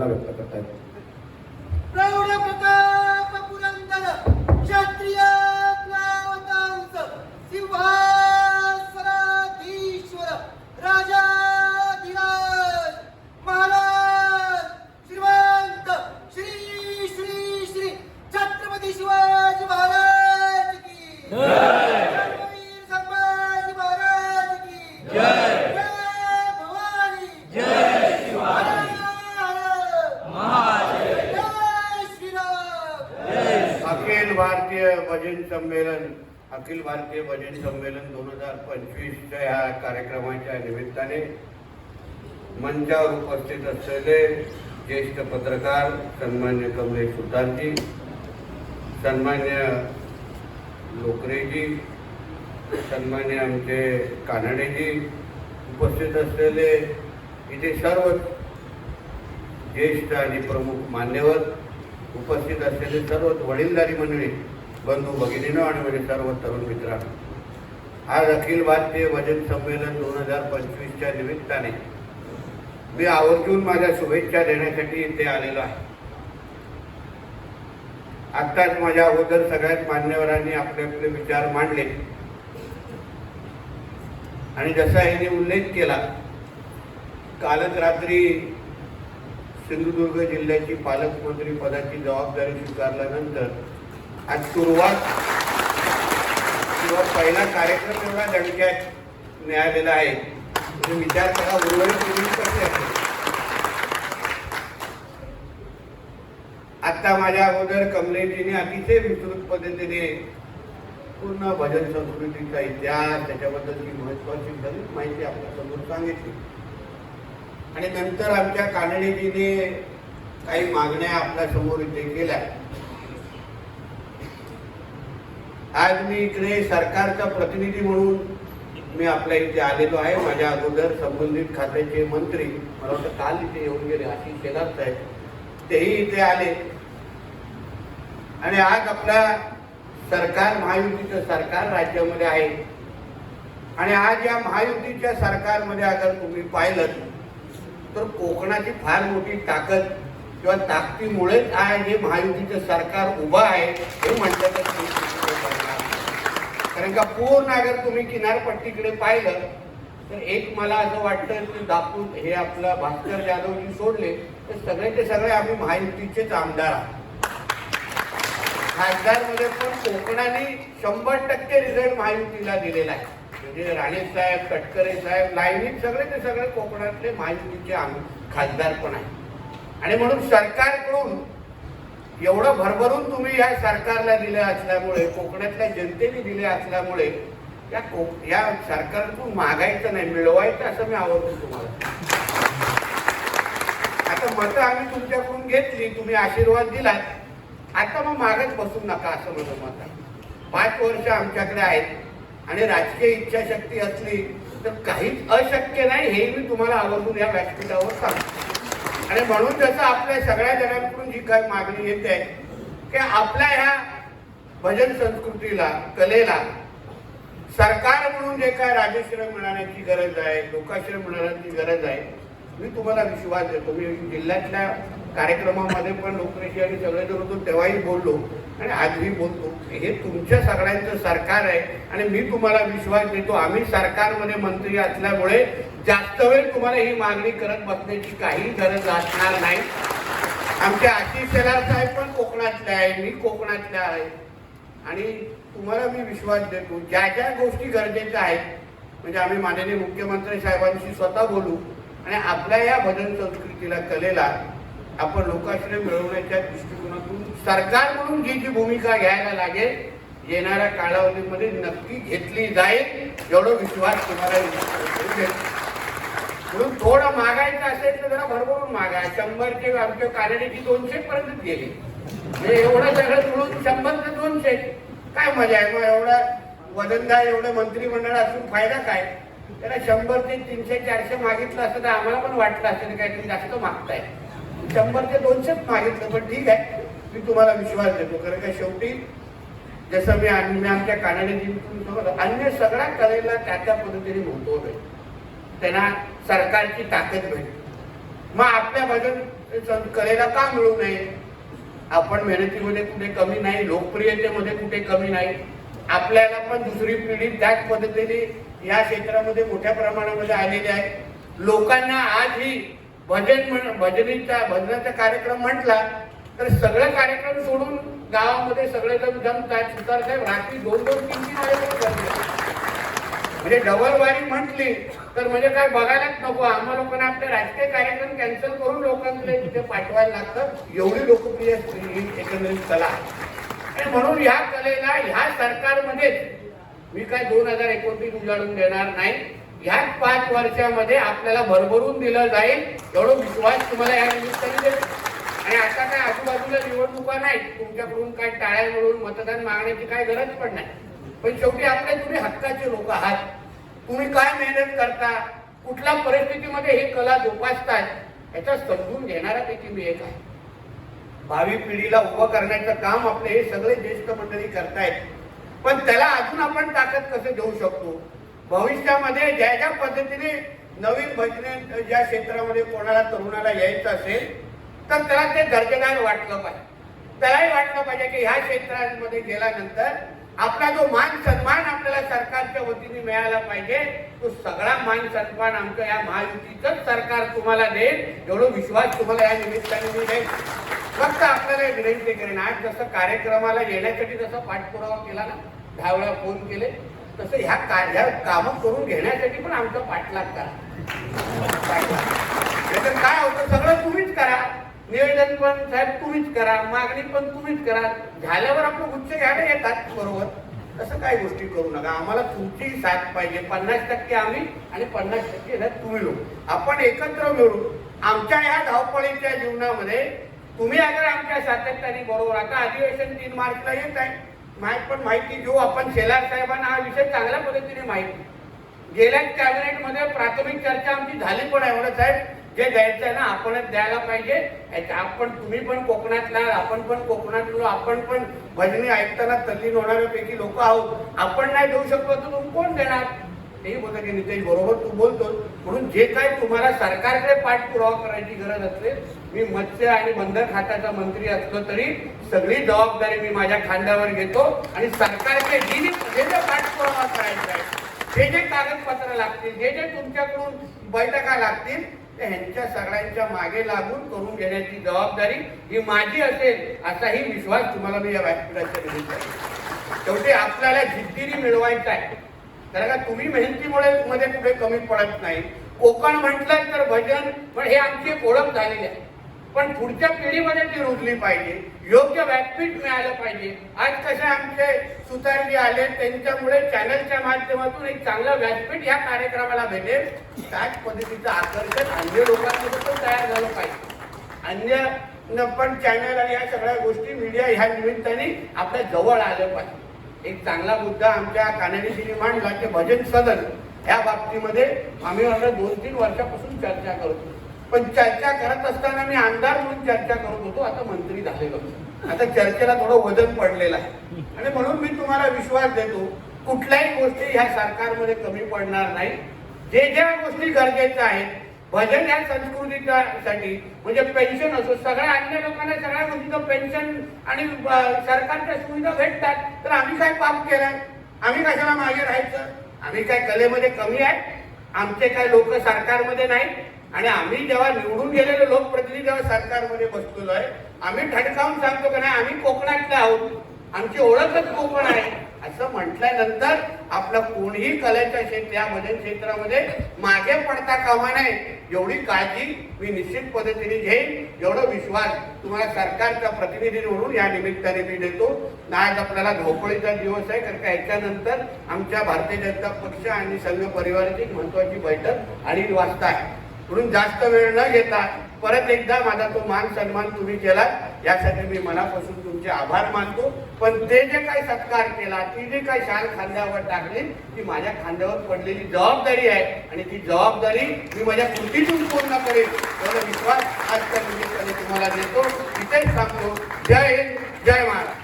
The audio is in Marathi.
भावना व्यक्त अखिल भारतीय बजेट संमेलन दोन हजार पंचवीसच्या ह्या कार्यक्रमाच्या निमित्ताने मंचावर उपस्थित असलेले ज्येष्ठ पत्रकार सन्मान्य कमलेश सुतारजी सन्मान्य लोकरेजी सन्मान्य आमचे कानडेजी उपस्थित असलेले इथे सर्व ज्येष्ठ आणि प्रमुख मान्यवर उपस्थित असलेले सर्व वडीलधारी मंडळी बंधू भगिनीनं आणि माझे सर्व तरुण मित्रांनो आज अखिल भारतीय भजन संमेलन दोन हजार पंचवीसच्या निमित्ताने मी आवर्जून माझ्या शुभेच्छा देण्यासाठी इथे आलेलो आहे. आत्ताच माझ्या अगोदर सगळ्यात मान्यवरांनी आपले आपले विचार मांडले. आणि जसा यांनी उल्लेख केला कालच रात्री सिंधुदुर्ग जिल्ह्याची पालकमंत्री पदाची जबाबदारी स्वीकारल्यानंतर आज सुरुवात किंवा पहिला कार्यक्रम एवढा दणक्यात मिळालेला आहे. तुम्ही विचार करा उर्वरित पिढी असेल आता माझ्या अगोदर कमलेजीने अतिशय विस्तृत पद्धतीने पूर्ण भजन संस्कृतीचा इतिहास त्याच्याबद्दलची महत्वाची बरीच माहिती आपल्यासमोर सांगितली. आणि नंतर आमच्या कानडेजीने काही मागण्या आपल्यासमोर इथे केल्या आज मी इकडे सरकारचा प्रतिनिधी म्हणून मी आपल्या इथे आलेलो आहे. माझ्या अगोदर संबंधित खात्याचे मंत्री मला वाटतं काल इथे येऊन गेले आशिष शेलार साहेब तेही इथे आले. आणि आज आपला सरकार महायुतीचं सरकार राज्यामध्ये आहे. आणि आज या महायुतीच्या सरकारमध्ये अगर तुम्ही पाहिलं तर कोकणाची फार मोठी ताकद किंवा ताकदीमुळेच आहे हे महायुतीचं सरकार उभं आहे हे म्हणतात कारण का पूर्ण अगर तुम्ही किनारपट्टीकडे पाहिलं तर एक मला असं वाटतं की दापूर हे आपलं भास्कर जाधवजी सोडले तर सगळे ते सगळे आम्ही महायुतीचेच आमदार आहोत. खासदारमध्ये पण कोकणाने शंभर टक्के रिझल्ट महायुतीला दिलेला आहे. म्हणजे राणे साहेब तटकरे साहेब लाईनीत सगळे ते सगळे कोकणातले महायुतीचे आम खासदार पण आहे आणि म्हणून सरकारकडून एवढं भरभरून तुम्ही या सरकारला दिले असल्यामुळे कोकणातल्या जनतेने दिले असल्यामुळे या को या सरकारकडून मागायचं नाही मिळवायचं असं मी आवडतो तुम्हाला आता मतं आम्ही तुमच्याकडून घेतली तुम्ही आशीर्वाद दिलात. आता मग मागत बसू नका असं माझं मत आहे. पाच वर्ष आमच्याकडे आहेत आणि राजकीय इच्छाशक्ती असली तर काहीच अशक्य नाही हे मी तुम्हाला आवर्जून या व्यासपीठावर सांगतो. आणि म्हणून जसं आपल्या सगळ्या जणांकडून जी काही मागणी येते की आपल्या ह्या भजन संस्कृतीला कलेला सरकार म्हणून जे काय राजश्रम मिळण्याची गरज आहे लोकाश्रम मिळण्याची गरज आहे मी तुम्हाला विश्वास देतो. मी जिल्ह्यातल्या कार्यक्रमामध्ये पण लोकनेशी आणि सगळे जर होतो तेव्हाही बोललो. आणि आजही बोलतो हे तुमच्या सगळ्यांचं सरकार आहे आणि मी तुम्हाला विश्वास देतो आम्ही सरकारमध्ये मंत्री असल्यामुळे जास्त वेळ तुम्हाला ही मागणी करत बसण्याची काही गरज असणार नाही. आमचे आशिष शेलार साहेब पण कोकणातले आहे मी कोकणातले आहे. आणि तुम्हाला मी विश्वास देतो ज्या ज्या गोष्टी गरजेच्या आहेत म्हणजे आम्ही माननीय मुख्यमंत्री साहेबांशी स्वतः बोलू आणि आपल्या या भजन संस्कृतीला कलेला आपण लोकाश्रय मिळवण्याच्या दृष्टिकोनातून सरकार म्हणून जी जी भूमिका घ्यायला लागेल येणाऱ्या कालावधीमध्ये नक्की घेतली जाईल एवढा विश्वास तुम्हाला म्हणून थोडं मागायचं असेल तर जरा भरभरून मागा. शंभरचे आमच्या कार्यालयाची दोनशे पर्यंत गेली. म्हणजे एवढं सगळं मिळून शंभर ते दोनशे. काय मजा आहे? मग एवढा वजनदार एवढं मंत्रिमंडळ असून फायदा काय? त्याला शंभर ते तीनशे चारशे मागितलं असतं तर आम्हाला पण वाटलं असेल. काहीतरी जास्त मागताय? शंभर ते दोनशेच मागितलं पण ठीक आहे. मी तुम्हाला विश्वास देतो कारण का शेवटी जसं मी मी आमच्या कानाने अन्य सगळ्या कलेला त्या त्या पद्धतीने महत्त्व भेट त्यांना सरकारची ताकद भेट. मग आपल्या भजन कलेला का मिळू नये? आपण मेहनतीमध्ये कुठे कमी नाही लोकप्रियतेमध्ये कुठे कमी नाही. आपल्याला पण दुसरी पिढी त्याच पद्धतीने या क्षेत्रामध्ये मोठ्या प्रमाणामध्ये आलेली आहे. लोकांना आजही भजन म्हण भजनीचा भजनाचा कार्यक्रम म्हटला तर सगळं कार्यक्रम सोडून गावामध्ये सगळेजण जमतात. सुतार साहेब रात्री दोन दोन तीन तीन म्हणजे डबल वारी म्हटली तर म्हणजे काय बघायलाच नको. आम्हा लोकांना आपले राजकीय कार्यक्रम कॅन्सल करून लोकांकडे तिथे पाठवायला लागतं एवढी लोकप्रिय ही एकंदरीत कला आणि म्हणून ह्या कलेला ह्या सरकारमध्ये मी काय दोन हजार एकोणतीस उजाडून देणार नाही. ह्याच पाच वर्षामध्ये आपल्याला भरभरून दिलं जाईल एवढा विश्वास तुम्हाला या निमित्ताने देतो. आणि आता काय आजूबाजूला निवडणुका नाही तुमच्याकडून काय टाळ्या मिळून मतदान मागण्याची काय गरज पण नाही. पण शेवटी आपले तुम्ही हक्काचे लोक आहात. तुम्ही काय मेहनत करता कुठल्या परिस्थितीमध्ये हे कला जोपासताय याचा समजून घेणारा घेणाऱ्यापैकी मी एक आहे. भावी पिढीला उभं करण्याचं काम आपले हे सगळे ज्येष्ठ मंडळी करतायत. पण त्याला अजून आपण ताकद कसं देऊ शकतो? भविष्यामध्ये ज्या ज्या पद्धतीने नवीन भजने ज्या क्षेत्रामध्ये कोणाला तरुणाला यायचं असेल तर त्याला ते दर्जेदार वाटलं पाहिजे. त्यालाही वाटलं पाहिजे की ह्या क्षेत्रांमध्ये गेल्यानंतर आपला जो मान सन्मान आपल्याला सरकारच्या वतीने मिळाला पाहिजे तो सगळा मान सन्मान आमच्या या महायुतीचंच सरकार तुम्हाला देईल एवढं विश्वास तुम्हाला या निमित्ताने मी देईल फक्त आपल्याला एक विनंती करेन आज जसं कार्यक्रमाला येण्यासाठी जसं पाठपुरावा केला ना दहा वेळा फोन केले तसं ह्या का ह्या कामं करून घेण्यासाठी पण आमचा पाठलाग करा. नाहीतर काय होतं? सगळं तुम्हीच करा. निवेदन पण साहेब तुम्हीच करा. मागणी पण तुम्हीच करा. झाल्यावर आपण उच्च घ्यायला येतात बरोबर. तसं काही गोष्टी करू नका. आम्हाला तुमची साथ पाहिजे. पन्नास टक्के आम्ही आणि पन्नास टक्के तुम्ही लोक. आपण एकत्र मिळू आमच्या ह्या धावपळीच्या जीवनामध्ये तुम्ही अगर आमच्या सातत्याने बरोबर आता अधिवेशन तीन मार्चला येत आहे. माहीत पण माहिती घेऊ आपण शेलार साहेबांना हा विषय चांगल्या पद्धतीने माहिती. गेल्या कॅबिनेटमध्ये प्राथमिक चर्चा आमची झाली पण आहे. म्हणत साहेब जे द्यायचं आहे ना आपणच द्यायला पाहिजे. याच्या- आपण तुम्ही पण कोकणातला आपण पण कोकणातलो आपण पण भजनी ऐकताना तल्लीन होणाऱ्यापैकी लोक आहोत. आपण नाही देऊ शकतो तर तुम्ही कोण देणार? तेही बोलत की नितेश बरोबर तू बोलतो. म्हणून जे काय तुम्हाला सरकारकडे पाठपुरावा करायची गरज असेल मी मत्स्य आणि बंदर खात्याचा मंत्री असलो तरी सगळी जबाबदारी मी माझ्या खांद्यावर घेतो आणि सरकारचे जे जे जे पाठपुरावा करायचा आहे जे जे कागदपत्र लागतील जे जे तुमच्याकडून बैठका लागतील ते ह्यांच्या सगळ्यांच्या मागे लागून करून घेण्याची जबाबदारी ही माझी असेल असाही विश्वास तुम्हाला मी या व्यासपीठाच्या शेवटी आपल्याला जिद्दीने मिळवायचा आहे. कारण का तुम्ही मेहनतीमुळे मध्ये कुठे कमी पडत नाही. कोकण म्हटलं तर भजन पण हे आमची एक ओळख झालेली आहे. पण पुढच्या पिढीमध्ये ती रुजली पाहिजे. योग्य व्यासपीठ मिळालं पाहिजे. आज कसे आमचे सुतारजी आले त्यांच्यामुळे चॅनलच्या माध्यमातून एक चांगलं व्यासपीठ या कार्यक्रमाला भेटेल. त्याच पद्धतीचं आकर्षण अन्य लोकांमध्ये पण तयार झालं पाहिजे. अन्य पण चॅनल आणि या सगळ्या गोष्टी मीडिया ह्या निमित्ताने आपल्या जवळ आलं पाहिजे. एक चांगला मुद्दा आमच्या कानाडीजीने मांडला की भजन सदन या बाबतीमध्ये आम्ही आता दोन तीन वर्षापासून चर्चा करतो पण चर्चा करत असताना मी आमदार म्हणून चर्चा करत होतो आता मंत्री झालेलो आता चर्चेला थोडं वजन पडलेलं आहे. आणि म्हणून मी तुम्हाला विश्वास देतो कुठल्याही गोष्टी ह्या सरकारमध्ये कमी पडणार नाही. जे ज्या गोष्टी गरजेच्या आहेत भजन या संस्कृतीसाठी म्हणजे पेन्शन असो सगळ्या अन्य लोकांना सगळ्या गोष्टीचं पेन्शन आणि सरकारच्या सुविधा भेटतात. तर आम्ही काय पाप केलाय? आम्ही कशाला मागे राहायचं? आम्ही काय कलेमध्ये कमी आहे आमचे काय लोक सरकारमध्ये नाही आणि आम्ही जेव्हा निवडून गेलेले लोकप्रतिनिधी जेव्हा सरकारमध्ये बसलेलो आहे आम्ही ठणकावून सांगतो का नाही आम्ही कोकणातले आहोत. आमची ओळखच कोकण आहे. असं म्हटल्यानंतर आपलं कोणीही कलेच्या क्षेत्र या भजन क्षेत्रामध्ये मागे पडता कामा नये. एवढी काळजी मी निश्चित पद्धतीने घेईन. एवढा विश्वास तुम्हाला सरकारचा प्रतिनिधी म्हणून या निमित्ताने मी देतो. आज आपल्याला धावपळीचा दिवस आहे. कारण का याच्यानंतर आमच्या भारतीय जनता पक्ष आणि संघ परिवाराची एक महत्वाची बैठक अडीच वाजता आहे. म्हणून जास्त वेळ न घेता परत एकदा माझा तो मान सन्मान तुम्ही केला यासाठी मी मनापासून तुमचे आभार मानतो. पण ते जे काही सत्कार केला ती जे काही शाल खांद्यावर टाकली ती माझ्या खांद्यावर पडलेली जबाबदारी आहे. आणि ती जबाबदारी मी माझ्या कृतीतून पूर्ण करेन. एवढा विश्वास आजच्या निमित्ताने तुम्हाला देतो. इथेच सांगतो जय हिंद जय महाराज